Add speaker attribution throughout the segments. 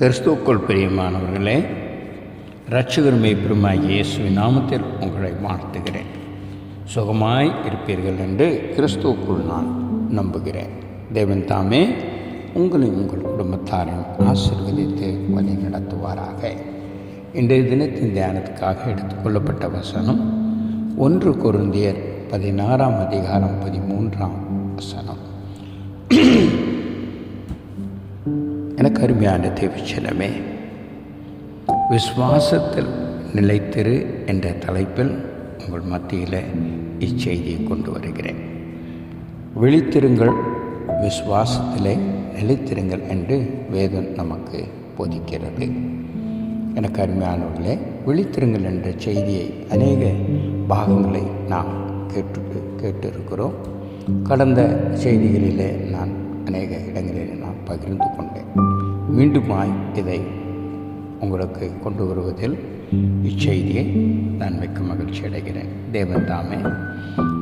Speaker 1: கிறிஸ்துக்குள் பிரியமானவர்களே இரட்சகர் மெய்ப்பெருமாய் இயேசுவின் நாமத்தில் உங்களை வாழ்த்துகிறேன். சுகமாய் இருப்பீர்கள் என்று கிறிஸ்துவுக்குள் நான் நம்புகிறேன். தேவன் தாமே உங்களை உங்கள் குடும்பத்தாரையும் ஆசிர்வதித்து வழி நடத்துவாராக. இன்றைய தினத்தின் தியானத்துக்காக எடுத்துக்கொள்ளப்பட்ட வசனம் ஒன்று குருந்தியர் பதினாறாம் அதிகாரம் பதிமூன்றாம் வசனம். கருமையான அருமையான தேவச்சனமே விசுவாசத்தில் நிலைத்திரு என்ற தலைப்பில் உங்கள் மத்தியில் இச்செய்தியை கொண்டு வருகிறேன். விழித்திருங்கள் விஸ்வாசத்திலே நிலைத்திருங்கள் என்று வேதம் நமக்கு போதிக்கிறது. எனக்கு அருமையானவர்களே விழித்திருங்கள் என்ற செய்தியை அநேக பாகங்களை நாம் கேட்டு கேட்டிருக்கிறோம். கடந்த செய்திகளிலே நான் அநேக இடங்களில் நான் பகிர்ந்து கொண்டேன். மீண்டுமாய் இதை உங்களுக்கு கொண்டு வருவதில் இச்செய்தியை நான் மிக்க மகிழ்ச்சி அடைகிறேன். தேவன் தாமே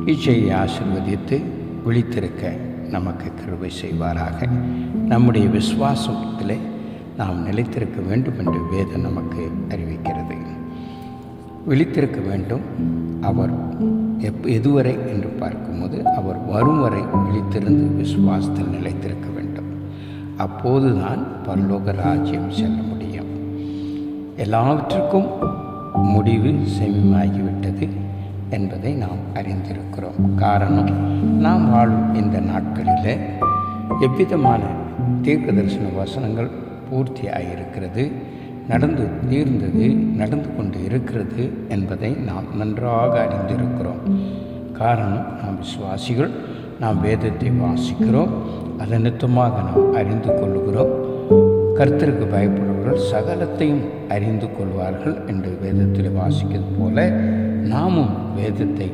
Speaker 1: இச்செய்தியை ஆசிர்வதித்து விழித்திருக்க நமக்கு கருவை செய்வாராக. நம்முடைய விசுவாசத்திலே நாம் நிலைத்திருக்க வேண்டும் என்று வேதம் நமக்கு அறிவிக்கிறது. விழித்திருக்க வேண்டும். அவர் எப் எதுவரை என்று பார்க்கும்போது அவர் வரும் வரை விழித்திருந்து விசுவாசத்தில் நிலைத்திருக்க வேண்டும். அப்போதுதான் பரலோக ராஜ்யம் செல்ல முடியும். எல்லாவற்றுக்கும் முடிவு செமிமாகிவிட்டது என்பதை நாம் அறிந்திருக்கிறோம். காரணம் நாம் வாழும் இந்த நாட்களில் எவ்விதமான தீர்க்க தரிசன வசனங்கள் பூர்த்தி ஆகியிருக்கிறது நடந்து தீர்ந்தது நடந்து கொண்டு இருக்கிறது என்பதை நாம் நன்றாக அறிந்திருக்கிறோம். காரணம் நாம் விசுவாசிகள் நாம் வேதத்தை வாசிக்கிறோம் அதை நித்தமாக நாம் அறிந்து கொள்கிறோம் கர்த்தருக்கு பயப்படுபவர்கள் சகலத்தையும் அறிந்து கொள்வார்கள் என்று வேதத்தில் வாசிக்கிறது போல நாமும் வேதத்தை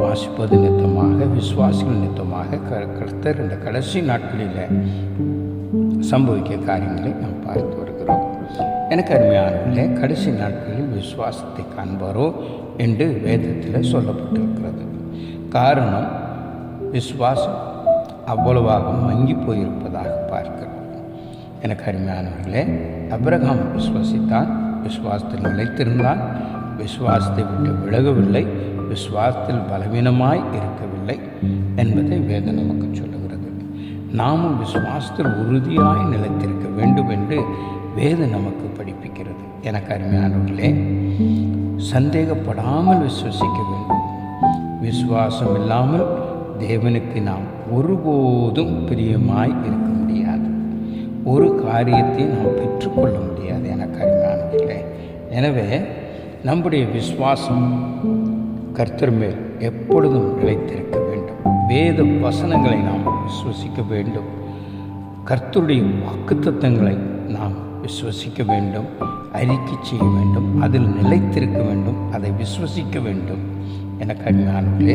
Speaker 1: வாசிப்பது நித்தமாக விசுவாசிகள் நித்தமாக கர்த்தர் இந்த கடைசி நாட்களில் சம்பவிக்க காரியங்களை நாம் பார்த்து வருகிறோம். எனக்கு அருமையானவர்களே கடைசி நாட்களில் விசுவாசத்தை காண்பாரோ என்று வேதத்தில் சொல்லப்பட்டிருக்கிறது. காரணம் விசுவாசம் அவ்வளவாக மங்கி போயிருப்பதாக பார்க்கிறோம். எனக்கு அருமையானவர்களே அப்ரகாம் விஸ்வசித்தான் விஸ்வாசத்தில் நிலைத்திருந்தான் விஸ்வாசத்தை விட்டு விலகவில்லை விஸ்வாசத்தில் பலவீனமாய் இருக்கவில்லை என்பதை வேதம் நமக்கு சொல்லுகிறது. நாமும் விஸ்வாசத்தில் உறுதியாய் நிலைத்திருக்க வேண்டும் என்று வேதம் நமக்கு படிப்பிக்கிறது. எனக்கு அருமையானவர்களே சந்தேகப்படாமல் விசுவசிக்க வேண்டும். விசுவாசம் இல்லாமல் தேவனுக்கு நாம் ஒருபோதும் பிரியமாய் இருக்க முடியாது. ஒரு காரியத்தை நாம் பெற்றுக்கொள்ள முடியாது எனக்கு கருமையானதில்லை எனவே நம்முடைய விசுவாசம் கர்த்தர் மேல் எப்பொழுதும் நிலைத்திருக்க வேண்டும். வேத வசனங்களை நாம் விசுவசிக்க வேண்டும். கர்த்தருடைய வாக்குத்தத்தங்களை நாம் விசுவசிக்க வேண்டும் அறிக்கை செய்ய வேண்டும் அதில் நிலைத்திருக்க வேண்டும் அதை விசுவசிக்க வேண்டும் எனக்கு அருமையானவர்களே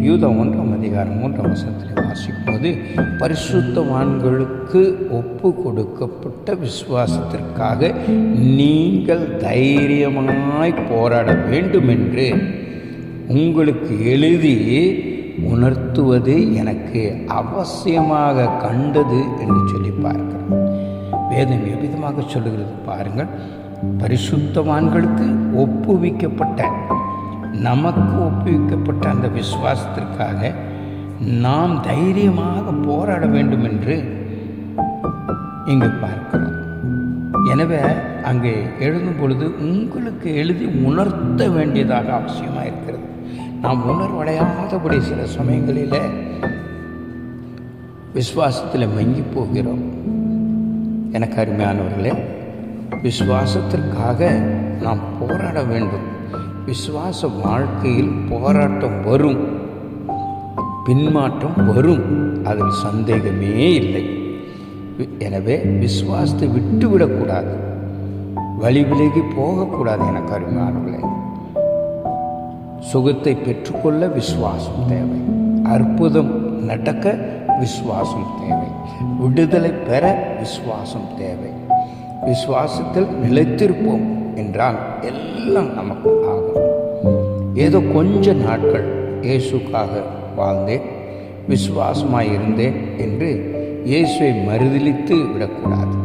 Speaker 1: யூதம் ஒன்றாம் அதிகாரம் மூன்றாம் வசனத்தில் வாசிக்கும்போது பரிசுத்தவான்களுக்கு ஒப்பு கொடுக்கப்பட்ட விசுவாசத்திற்காக நீங்கள் தைரியமாய் போராட வேண்டும் என்று உங்களுக்கு எழுதி உணர்த்துவது எனக்கு அவசியமாக கண்டது என்று சொல்லி பார்க்கிறோம் வேதம் எவ்விதமாக சொல்லுகிறது. பாருங்கள். பரிசுத்தவான்களுக்கு ஒப்புவிக்கப்பட்ட நமக்கு ஒப்புவிக்கப்பட்ட அந்த விசுவாசத்திற்காக நாம் தைரியமாக போராட வேண்டும் என்று இங்கு பார்க்கிறோம். எனவே அங்கே எழுதும் பொழுது உங்களுக்கு எழுதி உணர்த்த வேண்டியதாக அவசியமாக இருக்கிறது. நாம் உணர்வடையாதபடி சில சமயங்களில் விசுவாசத்தில் மங்கி போகிறோம். எனக்கு அருமையானவர்களே விசுவாசத்திற்காக நாம் போராட வேண்டும். விசுவாச வாழ்க்கையில் போராட்டம் வரும். பின்மாற்றம் வரும். அதில் சந்தேகமே இல்லை. எனவே விசுவாசத்தை விட்டுவிடக்கூடாது. வழி விலகி போகக்கூடாது எனக்கு அருமையானவர்களே. சுகத்தை பெற்றுக்கொள்ள விசுவாசம் தேவை. அற்புதம் நடக்க விசுவாசம் தேவை. விடுதலை பெற விசுவாசம் தேவை. விசுவாசத்தில் நிலைத்திருப்போம் என்றால் எல்லாம் நமக்கு ஆகும். ஏதோ கொஞ்ச நாட்கள் இயேசுக்காக வாழ்ந்தேன் விசுவாசமாக இருந்தேன் என்று இயேசுவை மறுதளித்து விடக்கூடாது.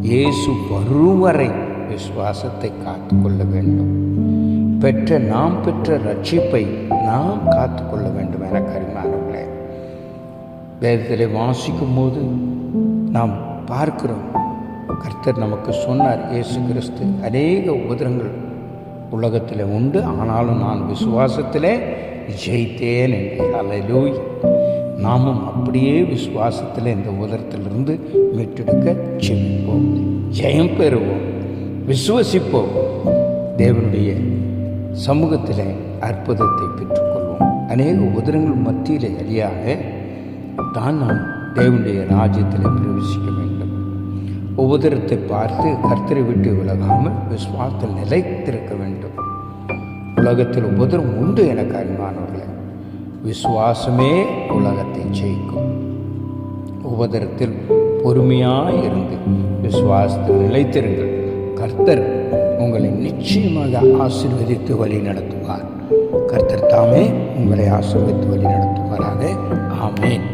Speaker 1: இயேசு வரும் வரை விசுவாசத்தை காத்துக்கொள்ள வேண்டும். பெற்ற நாம் பெற்ற ரட்சிப்பை நாம் காத்துக்கொள்ள வேண்டும் என கருமா வேதத்திலே வாசிக்கும் போது நாம் பார்க்கிறோம். கர்த்தர் நமக்கு சொன்னார் இயேசு கிறிஸ்து அநேக உபதிரங்கள் உலகத்தில் உண்டு. ஆனாலும் நான் விசுவாசத்திலே ஜெயித்தேன் என்கிறார் அல்லூய் நாமும் அப்படியே விசுவாசத்தில் இந்த உதரத்திலிருந்து மீட்டெடுக்க செவிப்போம் ஜெயம் பெறுவோம். விசுவசிப்போம். தேவனுடைய சமூகத்தில் அற்புதத்தை பெற்றுக்கொள்வோம். அநேக உதிரங்கள் மத்தியில் அழியாக தான் நாம் தேவனுடைய ராஜ்யத்தில் பிரவேசிக்க வேண்டும். உபதிரத்தை பார்த்து கர்த்தரை விட்டு விலகாமல் விஸ்வாசத்தில் நிலைத்திருக்க வேண்டும். உலகத்தில் உபதிரம் உண்டு எனக்கு அறிமானவர்களே விசுவாசமே உலகத்தை ஜெயிக்கும். உபதிரத்தில் பொறுமையாக இருந்து விசுவாசத்தில் நிலைத்திருங்கள். கர்த்தர் உங்களை நிச்சயமாக ஆசீர்வதித்து வழி நடத்துவார். கர்த்தர் தாமே உங்களை ஆசீர்வதித்து வழி நடத்துவாராக. ஆமேன்.